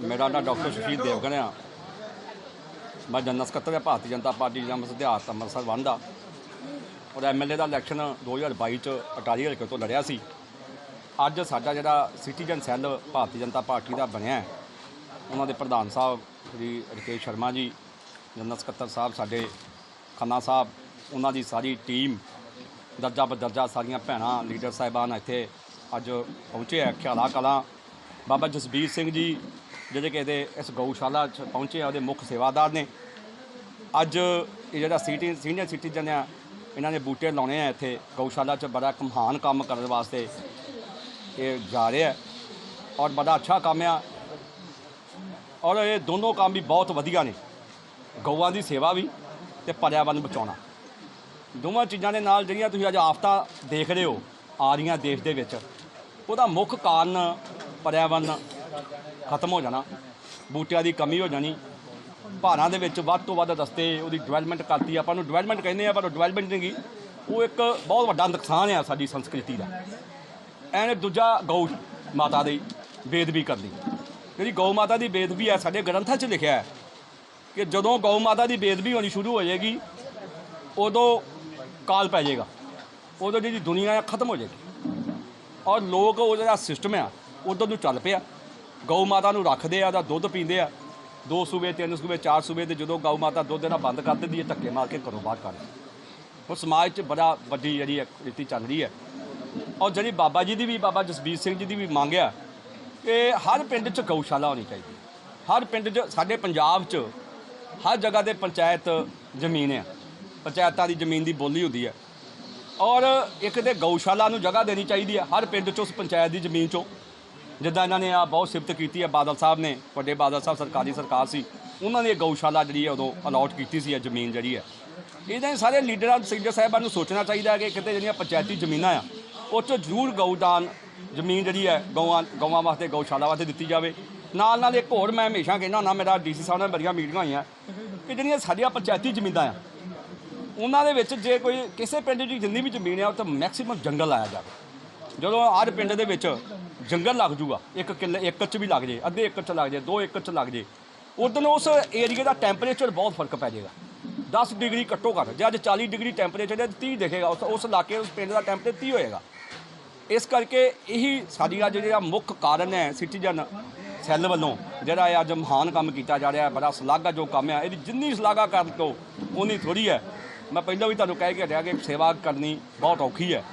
ਮੇਰਾ ਨਾਮ ਡਾਕਟਰ ਸੁਸ਼ੀਲ ਦੇਵਗਨ ਆ। ਮੈਂ ਜਨਰਲ ਸਕੱਤਰ ਹਾਂ ਭਾਰਤੀ ਜਨਤਾ ਪਾਰਟੀ ਦਾ ਸਿਧਾਰਥ ਅੰਮ੍ਰਿਤਸਰ ਵੰਡ ਦਾ ਔਰ ਐਮਐਲਏ ਦਾ ਇਲੈਕਸ਼ਨ 2022 ਚ ਅਟਾਰੀ ਹਲਕੇ ਤੋਂ ਲੜਿਆ ਸੀ। ਅੱਜ ਸਾਡਾ ਜਿਹੜਾ citizen cell Bharatiya Janata Party ਦਾ ਬਣਿਆ ਉਹਨਾਂ ਦੇ ਪ੍ਰਧਾਨ ਸਾਹਿਬ ਸ੍ਰੀ ਰਕੇਸ਼ ਸ਼ਰਮਾ ਜੀ ਜਨਰਲ ਸਕੱਤਰ ਸਾਹਿਬ ਸਾਡੇ ਖੰਨਾ ਸਾਹਿਬ, ਉਹਨਾਂ ਦੀ ਸਾਰੀ ਟੀਮ ਦਰਜਾ ਬਦਰਜਾ ਸਾਰੀਆਂ ਭੈਣਾਂ, ਲੀਡਰ ਸਾਹਿਬਾਨ ਇੱਥੇ ਅੱਜ ਪਹੁੰਚੇ ਆ। ਖਿਆਲਾ ਕਲਾਂ ਬਾਬਾ ਜਸਬੀਰ ਸਿੰਘ ਜੀ ਜਿਹੜੇ ਕਿ ਇਹਦੇ ਇਸ ਗਊਸ਼ਾਲਾ 'ਚ ਪਹੁੰਚੇ ਆ, ਉਹਦੇ ਮੁੱਖ ਸੇਵਾਦਾਰ ਨੇ। ਅੱਜ ਇਹ ਜਿਹੜਾ ਸਿਟੀ ਸੀਨੀਅਰ ਸਿਟੀਜ਼ਨ ਆ, ਇਹਨਾਂ ਨੇ ਬੂਟੇ ਲਾਉਣੇ ਆ ਇੱਥੇ। ਗਊਸ਼ਾਲਾ 'ਚ ਬੜਾ ਇੱਕ ਮਹਾਨ ਕੰਮ ਕਰਨ ਵਾਸਤੇ ਇਹ ਜਾ ਰਿਹਾ ਔਰ ਬੜਾ ਅੱਛਾ ਕੰਮ ਆ। ਔਰ ਇਹ ਦੋਨੋਂ ਕੰਮ ਵੀ ਬਹੁਤ ਵਧੀਆ ਨੇ। ਗਊਆਂ ਦੀ ਸੇਵਾ ਵੀ ਤੇ ਪਰਿਆਵਰਨ ਬਚਾਉਣਾ। ਦੋਵਾਂ ਚੀਜ਼ਾਂ ਦੇ ਨਾਲ ਜਿਹੜੀਆਂ ਤੁਸੀਂ ਅੱਜ ਆਫਤਾਂ ਦੇਖ ਰਹੇ ਹੋ, ਆ ਰਹੀਆਂ ਦੇਸ਼ ਦੇ ਵਿੱਚ, ਉਹਦਾ ਮੁੱਖ ਕਾਰਨ ਪਰਿਆਵਰਨ ਖਤਮ ਹੋ ਜਾਣਾ। ਬੂਟਿਆਂ ਦੀ ਕਮੀ ਹੋ ਜਾਣੀ। ਭਾਰਾਂ ਦੇ ਵਿੱਚ ਵੱਧ ਤੋਂ ਵੱਧ ਰਸਤੇ ਉਹਦੀ ਡਿਵੈਲਪਮੈਂਟ ਕਰਤੀ ਆਪਾਂ ਨੂੰ। ਡਿਵੈਲਪਮੈਂਟ ਕਹਿੰਦੇ ਆ, ਪਰ ਉਹ ਡਿਵੈਲਪਮੈਂਟ ਨਹੀਂ ਗੀ। ਉਹ ਇੱਕ ਬਹੁਤ ਵੱਡਾ ਨੁਕਸਾਨ ਆ ਸਾਡੀ ਸੰਸਕ੍ਰਿਤੀ ਦਾ। ਐਨ ਦੂਜਾ ਗਊ ਮਾਤਾ ਦੀ ਬੇਦਬੀ ਕਰਨੀ। ਜਿਹੜੀ ਗਊ ਮਾਤਾ ਦੀ ਬੇਦਬੀ ਹੈ ਸਾਡੇ ਗ੍ਰੰਥਾਂ 'ਚ ਲਿਖਿਆ ਹੈ ਕਿ ਜਦੋਂ ਗਊ ਮਾਤਾ ਦੀ ਬੇਦਬੀ ਹੋਣੀ ਸ਼ੁਰੂ ਹੋ ਜਾਏਗੀ, ਉਦੋਂ ਕਾਲ ਪੈ ਜਾਏਗਾ। ਉਦੋਂ ਜਿਹੜੀ ਦੁਨੀਆ ਹੈ ਖਤਮ ਹੋ ਜਾਏਗੀ। ਔਰ ਲੋਕ ਉਹ ਜਿਹੜਾ ਸਿਸਟਮ ਆ ਉਦੋਂ ਨੂੰ ਚੱਲ ਪਿਆ। ਗਊ ਮਾਤਾ ਨੂੰ ਰੱਖਦੇ ਆ ਉਹਦਾ ਦੁੱਧ ਪੀਂਦੇ ਆ, ਦੋ ਸੂਬੇ, ਤਿੰਨ ਸੂਬੇ, ਚਾਰ ਸੂਬੇ ਤੇ ਜਦੋਂ ਗਊ ਮਾਤਾ ਦੁੱਧ ਦੇਣਾ ਬੰਦ ਕਰ ਦਿੰਦੀ ਹੈ, ਧੱਕੇ ਮਾਰ ਕੇ ਘਰੋਂ ਬਾਹਰ ਕੱਢ ਉਹ ਸਮਾਜ 'ਚ ਬੜਾ ਵੱਡੀ ਜਿਹੜੀ ਹੈ ਰੀਤੀ ਚੱਲ ਰਹੀ ਹੈ। ਔਰ ਜਿਹੜੀ ਬਾਬਾ ਜੀ ਦੀ ਵੀ, ਬਾਬਾ ਜਸਬੀਰ ਸਿੰਘ ਜੀ ਦੀ ਵੀ ਮੰਗ ਆ ਕਿ ਹਰ ਪਿੰਡ 'ਚ ਗਊਸ਼ਾਲਾ ਹੋਣੀ ਚਾਹੀਦੀ ਹਰ ਪਿੰਡ 'ਚ, ਸਾਡੇ ਪੰਜਾਬ 'ਚ ਹਰ ਜਗ੍ਹਾ ਤੇ ਪੰਚਾਇਤ ਜ਼ਮੀਨ ਹੈ ਪੰਚਾਇਤਾਂ ਦੀ ਜ਼ਮੀਨ ਦੀ ਬੋਲੀ ਹੁੰਦੀ ਹੈ। ਔਰ ਇੱਕ ਤੇ ਗਊਸ਼ਾਲਾ ਨੂੰ ਜਗ੍ਹਾ ਦੇਣੀ ਚਾਹੀਦੀ ਹੈ, ਹਰ ਪਿੰਡ 'ਚ ਉਸ ਪੰਚਾਇਤ ਦੀ ਜ਼ਮੀਨ 'ਚੋਂ। ਜਿੱਦਾਂ ਇਹਨਾਂ ਨੇ ਆ ਬਹੁਤ ਸਿਫਤ ਕੀਤੀ ਹੈ, ਬਾਦਲ ਸਾਹਿਬ ਨੇ, ਵੱਡੇ ਬਾਦਲ ਸਾਹਿਬ, ਸਰਕਾਰੀ ਸਰਕਾਰ ਸੀ, ਉਹਨਾਂ ਨੇ ਗਊਸ਼ਾਲਾ ਜਿਹੜੀ ਹੈ ਉਦੋਂ ਅਲਾਟ ਕੀਤੀ ਸੀ, ਇਹ ਜ਼ਮੀਨ ਜਿਹੜੀ ਹੈ। ਇਹਦੇ ਸਾਰੇ ਲੀਡਰਾਂ ਸਿੰਗਰ ਸਾਹਿਬਾਂ ਨੂੰ ਸੋਚਣਾ ਚਾਹੀਦਾ ਹੈ ਕਿ ਕਿਤੇ ਜਿਹੜੀਆਂ ਪੰਚਾਇਤੀ ਜ਼ਮੀਨਾਂ ਆ, ਉਹ 'ਚੋਂ ਜ਼ਰੂਰ ਗਊਦਾਨ ਜ਼ਮੀਨ ਜਿਹੜੀ ਹੈ, ਗਊਆਂ ਗਊਆਂ ਵਾਸਤੇ, ਗਊਸ਼ਾਲਾ ਵਾਸਤੇ ਦਿੱਤੀ ਜਾਵੇ। ਨਾਲ ਨਾਲ ਇੱਕ ਹੋਰ ਮੈਂ ਹਮੇਸ਼ਾ ਕਹਿੰਦਾ ਹੁੰਦਾ, ਮੇਰਾ ਡੀਸੀ ਸਾਹਿਬ ਨਾਲ ਬੜੀਆਂ ਮੀਟਿੰਗਾਂ ਹੋਈਆਂ, ਕਿ ਜਿਹੜੀਆਂ ਸਾਡੀਆਂ ਪੰਚਾਇਤੀ ਜ਼ਮੀਨਾਂ ਆ, ਉਹਨਾਂ ਦੇ ਵਿੱਚ ਜੇ ਕੋਈ ਕਿਸੇ ਪਿੰਡ ਦੀ ਜਿੰਨੀ ਵੀ ਜ਼ਮੀਨ ਆ ਉਹ ਤਾਂ ਮੈਕਸਿਮਮ ਜੰਗਲ ਲਾਇਆ ਜਾਵੇ। ਜਦੋਂ ਹਰ ਪਿੰਡ ਦੇ ਵਿੱਚ ਜੰਗਲ ਲੱਗ ਜੂਗਾ। ਇੱਕ ਕਿੱਲੇ ਏਕੜ ਚ ਵੀ ਲੱਗ ਜੇ, ਅੱਧੇ ਏਕੜ ਚ ਲੱਗ ਜੇ, ਦੋ ਏਕੜ ਚ ਲੱਗ ਜੇ। ਉਦੋਂ ਉਸ ਏਰੀਆ ਦਾ ਟੈਂਪਰੇਚਰ ਬਹੁਤ ਫ਼ਰਕ ਪੈ ਜਾਏਗਾ। 10 ਡਿਗਰੀ ਘੱਟੋ ਘੱਟ, ਜੇ ਅੱਜ 40 ਡਿਗਰੀ ਟੈਂਪਰੇਚਰ ਹੈ 30 ਦੇਖੇਗਾ, ਉਸ ਉਸ ਇਲਾਕੇ, ਉਸ ਪਿੰਡ ਦਾ ਟੈਂਪਰੇਚਰ 30 ਹੋਏਗਾ। ਇਸ ਕਰਕੇ ਇਹੀ ਸਾਡੀ ਅੱਜ ਜਿਹੜਾ ਮੁੱਖ ਕਾਰਨ ਹੈ ਸਿਟੀਜ਼ਨ ਸੈੱਲ ਵੱਲੋਂ, ਜਿਹੜਾ ਇਹ ਅੱਜ ਮਹਾਨ ਕੰਮ ਕੀਤਾ ਜਾ ਰਿਹਾ ਹੈ, ਬੜਾ ਸ਼ਲਾਘਾ ਜੋ ਕੰਮ ਹੈ। ਇਹਦੀ ਜਿੰਨੀ ਸ਼ਲਾਘਾ ਕਰ ਦੋ ਉਨੀ ਥੋੜੀ ਹੈ। ਮੈਂ ਪਹਿਲਾਂ ਵੀ ਤੁਹਾਨੂੰ ਕਹਿ ਕੇ ਹਟਿਆ ਕਿ ਸੇਵਾ ਕਰਨੀ ਬਹੁਤ ਔਖੀ ਹੈ।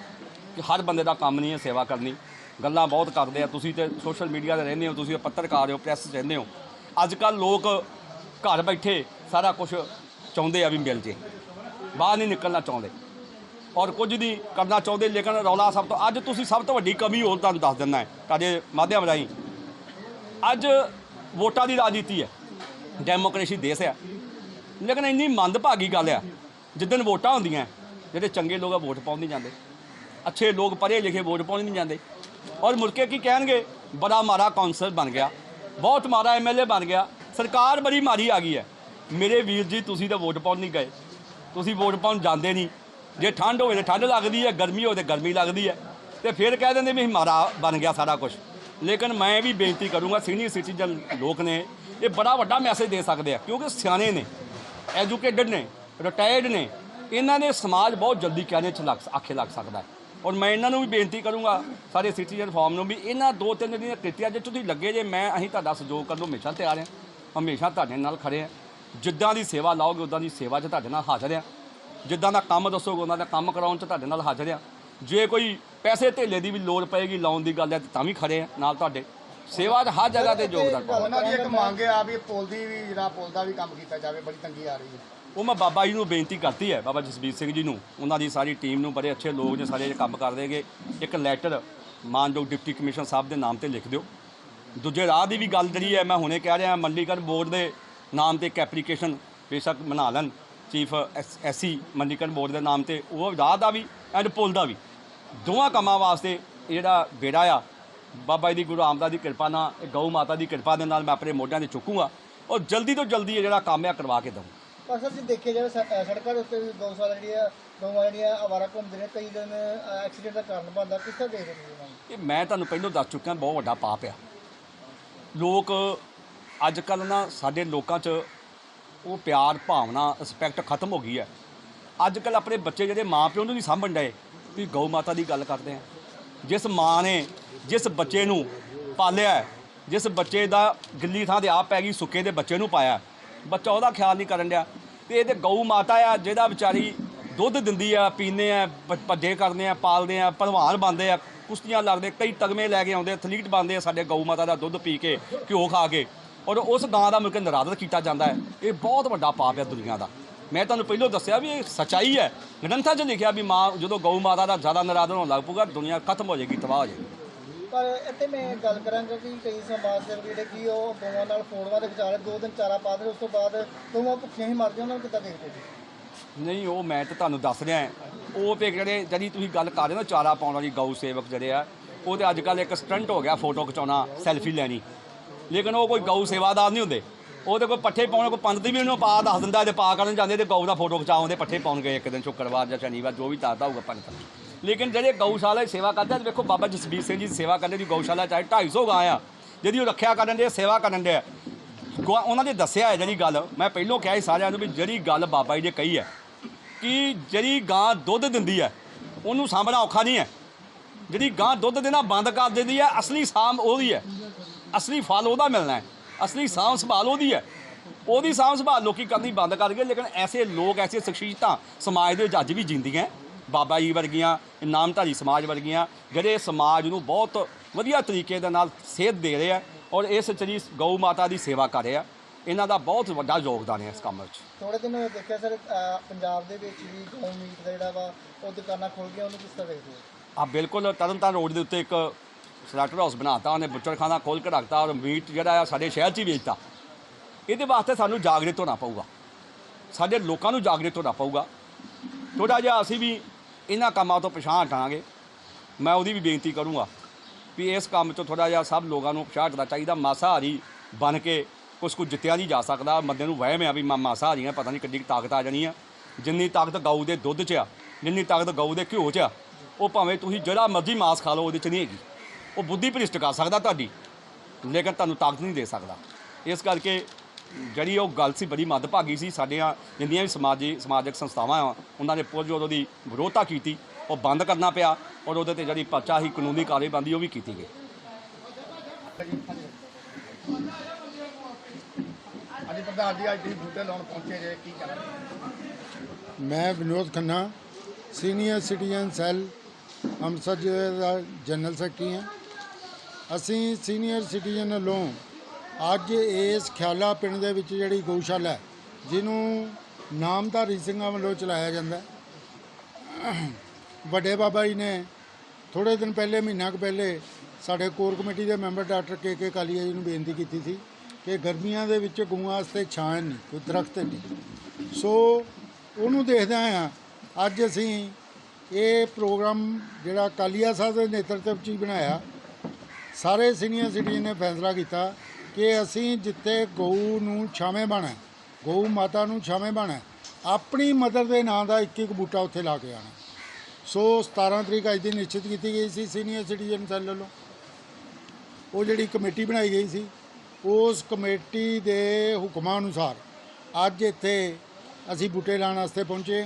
ਕਿ ਹਰ ਬੰਦੇ ਦਾ ਕੰਮ ਨਹੀਂ ਹੈ ਸੇਵਾ ਕਰਨੀ। ਗੱਲਾਂ ਬਹੁਤ ਕਰਦੇ ਆ। ਤੁਸੀਂ ਤੇ ਸੋਸ਼ਲ ਮੀਡੀਆ ਤੇ ਰਹਿੰਦੇ ਹੋ, ਤੁਸੀਂ ਪੱਤਰਕਾਰ ਹੋ ਪ੍ਰੈਸ 'ਚ ਰਹਿੰਦੇ ਹੋ। ਅੱਜ ਕੱਲ ਲੋਕ ਘਰ ਬੈਠੇ ਸਾਰਾ ਕੁਝ ਚਾਹੁੰਦੇ ਆ ਵੀ ਮਿਲ ਜੇ। ਬਾਹਰ ਨਹੀਂ ਨਿਕਲਣਾ ਚਾਹੁੰਦੇ। ਔਰ ਕੁਝ ਨਹੀਂ ਕਰਨਾ ਚਾਹੁੰਦੇ, ਲੇਕਿਨ ਰੌਲਾ ਸਭ ਤੋਂ ਅੱਜ ਤੁਸੀਂ ਸਭ ਤੋਂ ਵੱਡੀ ਕਮੀ ਹੋਰ ਤੁਹਾਨੂੰ ਦੱਸ ਦਿੰਦਾ ਹੈ, ਤੁਹਾਡੇ ਮਾਧਿਅਮ ਰਾਹੀਂ। ਅੱਜ ਵੋਟਾਂ ਦੀ ਰਾਜਨੀਤੀ ਹੈ। ਡੈਮੋਕ੍ਰੇਸੀ ਦੇਸ਼ ਹੈ। ਲੇਕਿਨ ਇੰਨੀ ਮੰਦਭਾਗੀ ਗੱਲ ਆ ਜਿੱਦਣ ਵੋਟਾਂ ਹੁੰਦੀਆਂ, ਜਿਹੜੇ ਚੰਗੇ ਲੋਕ ਆ, ਵੋਟ ਪਾਉਣ ਨਹੀਂ ਜਾਂਦੇ। ਅੱਛੇ ਲੋਕ ਪੜ੍ਹੇ ਲਿਖੇ ਵੋਟ ਪਾਉਣ ਨਹੀਂ ਜਾਂਦੇ। ਔਰ ਮੁੜ ਕੇ ਕੀ ਕਹਿਣਗੇ? ਬੜਾ ਮਾਰਾ ਕੌਂਸਲ ਬਣ ਗਿਆ। ਬਹੁਤ ਮਾਰਾ ਐਮਐਲਏ ਬਣ ਗਿਆ। ਸਰਕਾਰ ਬੜੀ ਮਾਰੀ ਆ ਗਈ ਹੈ। ਮੇਰੇ ਵੀਰ ਜੀ, ਤੁਸੀਂ ਤਾਂ ਵੋਟ ਪਾਉਣ ਨਹੀਂ ਗਏ। ਤੁਸੀਂ ਵੋਟ ਪਾਉਣ ਜਾਂਦੇ ਨਹੀਂ। ਜੇ ਠੰਡ ਹੋਵੇ ਤਾਂ ਠੰਡ ਲੱਗਦੀ ਹੈ, ਗਰਮੀ ਹੋਵੇ ਤਾਂ ਗਰਮੀ ਲੱਗਦੀ ਹੈ। ਤੇ ਫਿਰ ਕਹਿ ਦਿੰਦੇ ਵੀ ਮਾਰਾ ਬਣ ਗਿਆ ਸਾਰਾ ਕੁਝ ਲੇਕਿਨ ਮੈਂ ਵੀ ਬੇਨਤੀ ਕਰੂੰਗਾ ਸੀਨੀਅਰ ਸਿਟੀਜ਼ਨ ਲੋਕ ਨੇ, ਇਹ ਬੜਾ ਵੱਡਾ ਮੈਸੇਜ ਦੇ ਸਕਦੇ ਆ। ਕਿਉਂਕਿ ਸਿਆਣੇ ਨੇ ਐਜੂਕੇਟਡ ਨੇ ਰਿਟਾਇਰਡ ਨੇ। ਇਹਨਾਂ ਨੇ ਸਮਾਜ ਬਹੁਤ ਜਲਦੀ ਕਹਿਣੇ ਚ ਲੱਗ, ਆਖੇ ਲੱਗ ਸਕਦਾ ਹੈ। ਔਰ ਮੈਂ ਇਹਨਾਂ ਨੂੰ ਵੀ ਬੇਨਤੀ ਕਰੂੰਗਾ ਸਾਰੇ ਸਿਟੀਜ਼ਨ ਫਾਰਮ ਨੂੰ ਵੀ, ਇਹਨਾਂ ਦੋ ਤਿੰਨ ਜਿਹੜੀਆਂ ਕਿਰਤੀਆਂ ਜੇ ਤੁਸੀਂ ਲੱਗੇ ਜੇ, ਮੈਂ ਅਸੀਂ ਤੁਹਾਡਾ ਸਹਿਯੋਗ ਕਰਨ ਨੂੰ ਹਮੇਸ਼ਾ ਤਿਆਰ ਹਾਂ। ਹਮੇਸ਼ਾ ਤੁਹਾਡੇ ਨਾਲ ਖੜੇ ਹਾਂ। ਜਿੱਦਾਂ ਦੀ ਸੇਵਾ ਲਾਓਗੇ, ਉਦਾਂ ਦੀ ਸੇਵਾ 'ਚ ਤੁਹਾਡੇ ਨਾਲ ਹਾਜ਼ਰ ਹਾਂ। ਜਿੱਦਾਂ ਦਾ ਕੰਮ ਦੱਸੋਗੇ, ਉਹਨਾਂ ਦਾ ਕੰਮ ਕਰਾਉਣ 'ਚ ਤੁਹਾਡੇ ਨਾਲ ਹਾਜ਼ਰ ਹਾਂ। ਜੇ ਕੋਈ ਪੈਸੇ ਧੇਲੇ ਦੀ ਵੀ ਲੋੜ ਪਏਗੀ, ਲਾਉਣ ਦੀ ਗੱਲ ਹੈ, ਤਾਂ ਵੀ ਖੜੇ ਹਾਂ ਨਾਲ ਤੁਹਾਡੇ। ਸੇਵਾ 'ਚ ਹਰ ਜਗ੍ਹਾ ਤੇ ਯੋਗਦਾਨ ਪਾਓ। ਉਹਨਾਂ ਦੀ ਇੱਕ ਮੰਗ ਆ ਵੀ ਪੁਲ ਦੀ ਵੀ, ਜਿਹੜਾ ਪੁਲ ਦਾ ਵੀ ਕੰਮ ਕੀਤਾ ਜਾਵੇ, ਬੜੀ ਤੰਗੀ ਆ ਰਹੀ ਹੈ। ਉਹ ਮੈਂ ਬਾਬਾ ਜੀ ਨੂੰ ਬੇਨਤੀ ਕਰਤੀ ਹੈ, ਬਾਬਾ ਜਸਬੀਰ ਸਿੰਘ ਜੀ ਨੂੰ। ਉਹਨਾਂ ਦੀ ਸਾਰੀ ਟੀਮ ਨੂੰ ਬੜੇ ਅੱਛੇ ਲੋਕ ਨੇ, ਸਾਰੇ ਜਿਹੜੇ ਕੰਮ ਕਰ ਰਹੇਗੇ ਇੱਕ ਲੈਟਰ ਮਾਨਯੋਗ ਡਿਪਟੀ ਕਮਿਸ਼ਨਰ ਸਾਹਿਬ ਦੇ ਨਾਮ ਤੇ ਲਿਖ ਦਿਓ। ਦੂਜੇ ਰਾਹ ਦੀ ਵੀ ਗੱਲ ਜਿਹੜੀ ਹੈ, ਮੈਂ ਹੁਣੇ ਕਹਿ ਰਿਹਾ ਮੰਡੀਕਰਨ ਬੋਰਡ ਦੇ ਨਾਮ ਤੇ ਇੱਕ ਐਪਲੀਕੇਸ਼ਨ ਬੇਸ਼ੱਕ ਬਣਾ ਲੈਣ। ਚੀਫ ਐਸਸੀ ਮੰਡੀਕਰਨ ਬੋਰਡ ਦੇ ਨਾਮ ਤੇ, ਉਹ ਰਾਹ ਦਾ ਵੀ ਐਂਡ ਪੁਲ ਦਾ ਵੀ। ਦੋਵਾਂ ਕੰਮਾਂ ਵਾਸਤੇ ਜਿਹੜਾ ਬੇੜਾ ਆ, ਬਾਬਾ ਜੀ ਦੀ ਗੁਰੂ ਆਮਦਾ ਦੀ ਕਿਰਪਾ ਨਾਲ, ਗਊ ਮਾਤਾ ਦੀ ਕਿਰਪਾ ਦੇ ਨਾਲ ਮੈਂ ਆਪਣੇ ਮੋਢਿਆਂ ਤੇ ਚੁੱਕੂੰਗਾ। ਔਰ ਜਲਦੀ ਤੋਂ ਜਲਦੀ ਇਹ ਜਿਹੜਾ ਕੰਮ ਆ, ਕਰਵਾ ਕੇ ਦਊਂ ਪਰ ਸਰ ਜੇ ਦੇਖਿਆ ਜਾਵੇ ਸ- ਅ, ਸੜਕਾਂ ਦੇ ਉੱਤੇ ਵੀ ਗਊਸ਼ਾਲਾ ਜਿਹੜੀਆਂ ਗਊਆਂ ਜਿਹੜੀਆਂ ਆਵਾਰਾ ਘੁੰਮਦੇ ਨੇ ਕਈ ਦਿਨ ਐਕਸੀਡੈਂਟ ਦਾ ਕਾਰਨ ਬਣਦਾ। ਕਿੱਥੇ ਦੇਖਦੇ ਤੁਸੀਂ ਇਹਨਾਂ ਨੂੰ? ਇਹ ਮੈਂ ਤੁਹਾਨੂੰ ਪਹਿਲਾਂ ਦੱਸ ਚੁੱਕਿਆ ਬਹੁਤ ਵੱਡਾ ਪਾਪ ਆ। ਲੋਕ ਅੱਜ ਕੱਲ੍ਹ ਨਾ ਸਾਡੇ ਲੋਕਾਂ 'ਚ ਉਹ ਪਿਆਰ ਭਾਵਨਾ ਰਿਸਪੈਕਟ ਖਤਮ ਹੋ ਗਈ ਹੈ। ਅੱਜ ਕੱਲ੍ਹ ਆਪਣੇ ਬੱਚੇ ਜਿਹੜੇ ਮਾਂ ਪਿਓ ਨੂੰ ਨਹੀਂ ਸਾਂਭਣ ਡਏ ਵੀ ਗਊ ਮਾਤਾ ਦੀ ਗੱਲ ਕਰਦੇ ਆ। ਜਿਸ ਮਾਂ ਨੇ ਜਿਸ ਬੱਚੇ ਨੂੰ ਪਾਲਿਆ ਹੈ, ਜਿਸ ਬੱਚੇ ਦਾ ਗਿੱਲੀ ਥਾਂ ਤੇ ਆਪ ਪੈ ਗਈ ਸੁੱਕੇ ਦੇ ਬੱਚੇ ਨੂੰ ਪਾਇਆ ਬੱਚਾ ਉਹਦਾ ਖਿਆਲ ਨਹੀਂ ਕਰਨ ਡਿਆ। ਤੇ ਇਹ ਤੇ ਗਊ ਮਾਤਾ ਆ, ਜਿਹਦਾ ਵਿਚਾਰੀ ਦੁੱਧ ਦਿੰਦੀ ਆ, ਪੀਂਦੇ ਆ ਭੱਜੇ ਕਰਦੇ ਆ, ਪਾਲਦੇ ਆ, ਭਲਵਾਨ ਬੰਦੇ ਆ, ਕੁਸ਼ਤੀਆਂ ਲੱਗਦੇ, ਕਈ ਤਗਮੇ ਲੈ ਕੇ ਆਉਂਦੇ ਐਥਲੀਟ ਬੰਦੇ ਆ ਸਾਡੇ ਗਊ ਮਾਤਾ ਦਾ ਦੁੱਧ ਪੀ ਕੇ, ਘਿਓ ਖਾ ਕੇ। ਔਰ ਉਸ ਗਾਂ ਦਾ ਮਿਲਕ ਨਰਾਦਰ ਕੀਤਾ ਜਾਂਦਾ ਹੈ। ਇਹ ਬਹੁਤ ਵੱਡਾ ਪਾਪ ਹੈ ਦੁਨੀਆ ਦਾ। ਮੈਂ ਤੁਹਾਨੂੰ ਪਹਿਲਾਂ ਦੱਸਿਆ ਵੀ ਇਹ ਸਚਾਈ ਹੈ। ਗ੍ਰੰਥਾਂ 'ਚ ਲਿਖਿਆ ਵੀ ਮਾਂ ਜਦੋਂ ਗਊ ਮਾਤਾ ਦਾ ਜ਼ਿਆਦਾ ਨਰਾਦਰ ਹੋਣ ਲੱਗ ਪਊਗਾ, ਦੁਨੀਆ ਖਤਮ ਹੋ ਜਾਏਗੀ, ਤਬਾਹ ਹੋ ਜਾਏਗੀ। ਪਰ ਇੱਥੇ ਮੈਂ ਗੱਲ ਕਰਾਂਗਾ ਕਿ ਕਈ ਸਮਾਜ ਸੇਵਕ ਜਿਹੜੇ ਕਿ ਉਹ ਗਊਆਂ ਨਾਲ ਫੋੜਵਾ ਦੇ ਵਿਚਾਲੇ ਦੋ ਦਿਨ ਚਾਰਾ ਪਾ ਦਿੰਦੇ, ਉਸ ਤੋਂ ਬਾਅਦ ਗਊਆਂ ਭੁੱਖੀਆਂ ਹੀ ਮਰਦੀਆਂ ਉਹਨਾਂ ਨੂੰ ਕਿੱਦਾਂ ਦੇਖਦੇ ਜੀ ਨਹੀਂ, ਉਹ ਮੈਂ ਤਾਂ ਤੁਹਾਨੂੰ ਦੱਸ ਰਿਹਾ ਉਹ ਤੇ ਜਿਹੜੇ ਜਿਹੜੀ ਤੁਸੀਂ ਗੱਲ ਕਰ ਰਹੇ ਹੋ ਨਾ ਚਾਰਾ ਪਾਉਣ ਵਾਲੀ ਗਊ ਸੇਵਕ ਜਿਹੜੇ ਆ, ਉਹ ਤੇ ਅੱਜ ਕੱਲ ਇੱਕ ਸਟੰਟ ਹੋ ਗਿਆ ਫੋਟੋ ਖਿਚਾਉਣਾ, ਸੈਲਫੀ ਲੈਣੀ। ਲੇਕਿਨ ਉਹ ਕੋਈ ਗਊ ਸੇਵਾਦਾਰ ਨਹੀਂ ਹੁੰਦੇ। ਉਹ ਤੇ ਕੋਈ ਪੱਠੇ ਪਾਉਣ, ਕੋਈ ਪੰਡਤ ਵੀ ਉਹਨੂੰ ਪਾ ਦੱਸ ਦਿੰਦਾ ਤੇ ਪਾ ਕਰਨ ਜਾਂਦੇ, ਤੇ ਗਊ ਦਾ ਫੋਟੋ ਖਿਚਾਉਂਦੇ, ਪੱਠੇ ਪਾਉਣ ਗਏ ਇੱਕ ਦਿਨ, ਸ਼ੁੱਕਰਵਾਰ ਜਾਂ ਸ਼ਨੀਵਾਰ, ਜੋ ਵੀ ਦੱਸਦਾ ਹੋਊਗਾ ਪੰਡਤ ਲੇਕਿਨ ਜਿਹੜੇ ਗਊਸ਼ਾਲਾ ਦੀ ਸੇਵਾ ਕਰਦੇ ਆ ਵੇਖੋ ਬਾਬਾ ਜਸਬੀਰ ਸਿੰਘ ਜੀ ਦੀ ਸੇਵਾ ਕਰਦੇ ਦੀ ਗਊਸ਼ਾਲਾ ਚਾਹੇ 250 ਗਾਂ ਆ ਜਿਹਦੀ ਉਹ ਰੱਖਿਆ ਕਰਨ ਦੇ, ਸੇਵਾ ਕਰਨ ਦੇ ਆ। ਗੋ- ਉਹਨਾਂ ਨੇ ਦੱਸਿਆ ਹੈ ਜਿਹੜੀ ਗੱਲ, ਮੈਂ ਪਹਿਲਾਂ ਕਿਹਾ ਸੀ ਸਾਰਿਆਂ ਨੂੰ ਵੀ ਜਿਹੜੀ ਗੱਲ ਬਾਬਾ ਜੀ ਨੇ ਕਹੀ ਹੈ, ਕਿ ਜਿਹੜੀ ਗਾਂ ਦੁੱਧ ਦਿੰਦੀ ਹੈ, ਉਹਨੂੰ ਸਾਂਭਣਾ ਔਖਾ ਨਹੀਂ ਹੈ। ਜਿਹੜੀ ਗਾਂ ਦੁੱਧ ਦੇਣਾ ਬੰਦ ਕਰ ਦਿੰਦੀ ਹੈ, ਅਸਲੀ ਸਾਂਭ ਉਹਦੀ ਹੈ, ਅਸਲੀ ਫਲ ਉਹਦਾ ਮਿਲਣਾ ਹੈ, ਅਸਲੀ ਸਾਂਭ ਸੰਭਾਲ ਉਹਦੀ ਹੈ। ਉਹਦੀ ਸਾਂਭ ਸੰਭਾਲ ਲੋਕੀ ਕਰਨੀ ਬੰਦ ਕਰ ਗਏ, ਲੇਕਿਨ ਐਸੇ ਲੋਕ, ਐਸੇ ਸ਼ਖਸੀਅਤਾਂ ਸਮਾਜ ਦੇ ਵਿੱਚ ਅੱਜ ਵੀ ਜਿੰਦੀਆਂ ਬਾਬਾ ਜੀ ਵਰਗੀਆਂ ਨਾਮਧਾਰੀ ਸਮਾਜ ਵਰਗੀਆਂ ਜਿਹੜੇ ਸਮਾਜ ਨੂੰ ਬਹੁਤ ਵਧੀਆ ਤਰੀਕੇ ਦੇ ਨਾਲ ਸੇਧ ਦੇ ਰਹੇ ਆ ਔਰ ਇਸ ਚਰੀ ਗਊ ਮਾਤਾ ਦੀ ਸੇਵਾ ਕਰ ਰਹੇ ਆ ਇਹਨਾਂ ਦਾ ਬਹੁਤ ਵੱਡਾ ਯੋਗਦਾਨ ਹੈ ਇਸ ਕੰਮ ਵਿੱਚ। ਥੋੜੇ ਦਿਨ ਹੋਏ ਦੇਖਿਆ ਸਰ ਪੰਜਾਬ ਦੇ ਵਿੱਚ ਵੀ ਗਊ ਮੀਟ ਦਾ ਜਿਹੜਾ ਵਾ ਉਹ ਦੁਕਾਨਾਂ ਖੁੱਲ ਗਈਆਂ ਉਹਨੂੰ ਕਿਸ ਤਰ੍ਹਾਂ ਦੇਖਦੇ ਹੋ? ਆ ਬਿਲਕੁਲ ਤਰਨਤਾਰਨ ਰੋਡ ਦੇ ਉੱਤੇ ਇੱਕ ਸਲਾਟਰ ਹਾਊਸ ਬਣਾਤਾ ਉਹਨੇ ਬੁੱਚਰਖਾਨਾ ਖੋਲ ਕੇ ਰੱਖਤਾ ਔਰ ਮੀਟ ਜਿਹੜਾ ਆ ਸਾਡੇ ਸ਼ਹਿਰ 'ਚ ਹੀ ਵੇਚਤਾ। ਇਹਦੇ ਵਾਸਤੇ ਸਾਨੂੰ ਜਾਗਰੂਕ ਹੋਣਾ ਪਊਗਾ। ਸਾਡੇ ਲੋਕਾਂ ਨੂੰ ਜਾਗਰੂਕ ਹੋਣਾ ਪਊਗਾ। ਥੋੜਾ ਜਿਹਾ ਅਸੀਂ ਵੀ ਇਹਨਾਂ ਕੰਮਾਂ ਤੋਂ ਪਛਾਣ ਹਟਾਂਗੇ ਮੈਂ ਉਹਦੀ ਵੀ ਬੇਨਤੀ ਕਰੂੰਗਾ ਵੀ ਇਸ ਕੰਮ 'ਚ ਥੋੜਾ ਜਿਹਾ ਸਭ ਲੋਕਾਂ ਨੂੰ ਪਛਾਣ ਹਟਣਾ ਚਾਹੀਦਾ, ਮਾਸਾਹਾਰੀ ਬਣ ਕੇ ਕੁਛ ਕੁ ਜਿੱਤਿਆ ਨਹੀਂ ਜਾ ਸਕਦਾ, ਬੰਦੇ ਨੂੰ ਵਹਿਮ ਆ ਵੀ ਮੈਂ, ਮਾਸਾਹਾਰੀ ਆ, ਪਤਾ ਨਹੀਂ ਕਿੱਡੀ ਤਾਕਤ ਆ ਜਾਣੀ ਆ। ਜਿੰਨੀ ਤਾਕਤ ਗਊ ਦੇ ਦੁੱਧ 'ਚ ਆ, ਜਿੰਨੀ ਤਾਕਤ ਗਊ ਦੇ ਘਿਓ 'ਚ ਆ, ਉਹ ਭਾਵੇਂ ਤੁਸੀਂ ਜਿਹੜਾ ਮਰਜ਼ੀ ਮਾਸ ਖਾ ਲਓ, ਉਹਦੇ 'ਚ ਨਹੀਂ ਹੈਗੀ। ਉਹ ਬੁੱਧੀ ਭ੍ਰਿਸ਼ਟ ਕਰ ਸਕਦਾ ਤੁਹਾਡੀ, ਲੇਕਿਨ ਤੁਹਾਨੂੰ ਤਾਕਤ ਨਹੀਂ ਦੇ ਸਕਦਾ। ਇਸ ਕਰਕੇ ਜਿਹੜੀ ਉਹ ਗੱਲ ਸੀ ਬੜੀ ਮੱਦਭਾਗੀ ਸੀ ਸਾਡੀਆਂ ਜਿੰਨੀਆਂ ਵੀ ਸਮਾਜੀ ਸਮਾਜਿਕ ਸੰਸਥਾਵਾਂ ਆ ਉਹਨਾਂ ਨੇ ਪੁਰਜੋਰ ਉਹਦੀ ਵਿਰੋਧਤਾ ਕੀਤੀ ਉਹ ਬੰਦ ਕਰਨਾ ਪਿਆ ਔਰ ਉਹਦੇ ਤੇ ਜਿਹੜੀ ਪਰਚਾ ਹੀ ਕਾਨੂੰਨੀ ਕਾਰਵਾਈ ਬੰਦੀ ਉਹ ਵੀ ਕੀਤੀ ਗਈ। ਹਾਂਜੀ ਪ੍ਰਧਾਨ ਜੀ ਅੱਜ ਤੁਸੀਂ ਬੂਟੇ ਲਾਉਣ ਪਹੁੰਚੇ ਜੇ ਕੀ ਕਹਿਣਾ? ਮੈਂ Vinod Khanna senior citizen cell Amritsar ਜ਼ਿਲ੍ਹੇ ਦਾ ਜਨਰਲ ਸੈਕਟਰੀ ਹਾਂ। ਅਸੀਂ ਸੀਨੀਅਰ ਸਿਟੀਜ਼ਨ ਵੱਲੋਂ ਅੱਜ ਇਸ ਖਿਆਲਾ ਪਿੰਡ ਦੇ ਵਿੱਚ ਜਿਹੜੀ ਗਊਸ਼ਾਲਾ ਹੈ, ਜਿਹਨੂੰ ਨਾਮਧਾਰੀ ਸਿੰਘਾਂ ਵੱਲੋਂ ਚਲਾਇਆ ਜਾਂਦਾ ਵੱਡੇ ਬਾਬਾ ਜੀ ਨੇ ਥੋੜੇ ਦਿਨ ਪਹਿਲੇ, ਮਹੀਨਾ ਕੁ ਪਹਿਲੇ ਸਾਡੇ ਕੋਰ ਕਮੇਟੀ ਦੇ member doctor K K Kalia ji ਨੂੰ ਬੇਨਤੀ ਕੀਤੀ ਸੀ ਕਿ ਗਰਮੀਆਂ ਦੇ ਵਿੱਚ ਗਊਆਂ ਵਾਸਤੇ ਛਾਂ ਨਹੀਂ, ਕੋਈ ਦਰਖਤ ਨਹੀਂ। ਸੋ ਉਹਨੂੰ ਦੇਖਦਿਆਂ ਆ ਅੱਜ ਅਸੀਂ ਇਹ ਪ੍ਰੋਗਰਾਮ ਜਿਹੜਾ ਕਾਲੀਆ ਸਾਹਿਬ ਦੇ ਨੇਤਰਤਵ 'ਚ ਹੀ ਬਣਾਇਆ। ਸਾਰੇ ਸੀਨੀਅਰ ਸਿਟੀਜ਼ਨ ਨੇ ਫੈਸਲਾ ਕੀਤਾ ਕਿ ਅਸੀਂ ਜਿੱਥੇ ਗਊ ਨੂੰ ਛਾਵੇਂ ਬਾਣਾ ਗਊ ਮਾਤਾ ਨੂੰ ਛਾਵੇਂ ਬਾਣਾ ਆਪਣੀ ਮਦਰ ਦੇ ਨਾਂ ਦਾ ਇੱਕ ਇੱਕ ਬੂਟਾ ਉੱਥੇ ਲਾ ਕੇ ਆਣਾ ਸੋ 17 ਤਰੀਕ ਅੱਜ ਦੀ ਨਿਸ਼ਚਿਤ ਕੀਤੀ ਗਈ ਸੀ, ਸੀਨੀਅਰ ਸਿਟੀਜ਼ਨ ਸੈੱਲ ਵੱਲੋਂ। ਉਹ ਜਿਹੜੀ ਕਮੇਟੀ ਬਣਾਈ ਗਈ ਸੀ, ਉਸ ਕਮੇਟੀ ਦੇ ਹੁਕਮਾਂ ਅਨੁਸਾਰ ਅੱਜ ਇੱਥੇ ਅਸੀਂ ਬੂਟੇ ਲਾਉਣ ਵਾਸਤੇ ਪਹੁੰਚੇ।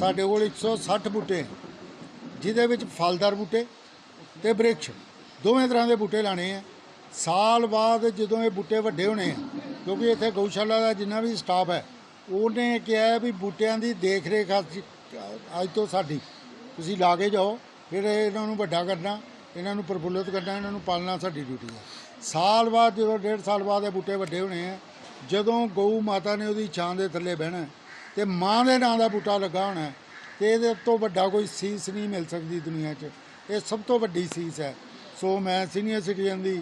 ਸਾਡੇ ਕੋਲ 160 ਬੂਟੇ ਜਿਹਦੇ ਵਿੱਚ ਫਲਦਾਰ ਬੂਟੇ ਤੇ ਬ੍ਰਿਕਸ਼, ਦੋਵੇਂ ਤਰ੍ਹਾਂ ਦੇ ਬੂਟੇ ਲਾਣੇ ਆ। ਸਾਲ ਬਾਅਦ ਜਦੋਂ ਇਹ ਬੂਟੇ ਵੱਡੇ ਹੋਣੇ ਆ, ਕਿਉਂਕਿ ਇੱਥੇ ਗਊਸ਼ਾਲਾ ਦਾ ਜਿੰਨਾ ਵੀ ਸਟਾਫ ਹੈ, ਉਹਨੇ ਕਿਹਾ ਵੀ ਬੂਟਿਆਂ ਦੀ ਦੇਖ ਰੇਖ ਅੱਜ ਅੱਜ ਤੋਂ ਸਾਡੀ। ਤੁਸੀਂ ਲਾ ਕੇ ਜਾਓ, ਫਿਰ ਇਹਨਾਂ ਨੂੰ ਵੱਡਾ ਕਰਨਾ, ਇਹਨਾਂ ਨੂੰ ਪ੍ਰਫੁੱਲਿਤ ਕਰਨਾ, ਇਹਨਾਂ ਨੂੰ ਪਾਲਣਾ ਸਾਡੀ ਡਿਊਟੀ ਹੈ ਸਾਲ ਬਾਅਦ ਜਦੋਂ ਡੇਢ ਸਾਲ ਬਾਅਦ ਇਹ ਬੂਟੇ ਵੱਡੇ ਹੋਣੇ ਆ, ਜਦੋਂ ਗਊ ਮਾਤਾ ਨੇ ਉਹਦੀ ਛਾਂ ਦੇ ਥੱਲੇ ਬਹਿਣਾ ਤੇ ਮਾਂ ਦੇ ਨਾਂ ਦਾ ਬੂਟਾ ਲੱਗਾ ਹੋਣਾ ਤੇ ਇਹਦੇ ਤੋਂ ਵੱਡਾ ਕੋਈ ਸੀਸ ਨਹੀਂ ਮਿਲ ਸਕਦੀ ਦੁਨੀਆ 'ਚ। ਇਹ ਸਭ ਤੋਂ ਵੱਡੀ ਸੀਸ ਹੈ। ਸੋ ਮੈਂ ਸੀਨੀਅਰ ਸਿਟੀਜ਼ਨ ਦੀ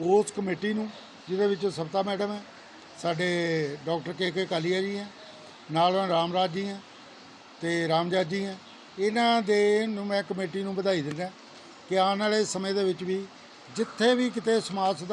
ਉਸ ਕਮੇਟੀ ਨੂੰ, ਜਿਹਦੇ ਵਿੱਚ ਸਵਤਾ ਮੈਡਮ ਹੈ, ਸਾਡੇ ਡਾਕਟਰ ਕੇ ਕੇ ਕਾਲੀਆ ਜੀ ਹੈ, ਨਾਲ ਰਾਮਰਾਜ ਜੀ ਹੈ ਤੇ ਰਾਮਜਾਤ ਜੀ ਹੈ। ਇਹਨਾਂ ਦੇ ਨੂੰ ਮੈਂ ਕਮੇਟੀ ਨੂੰ ਵਧਾਈ ਦਿੰਦਾ ਕਿ ਆਉਣ ਵਾਲੇ ਸਮੇਂ ਦੇ ਵਿੱਚ ਵੀ ਜਿੱਥੇ ਵੀ ਕਿਤੇ ਸਮਾਜ ਸੁਧਾਰ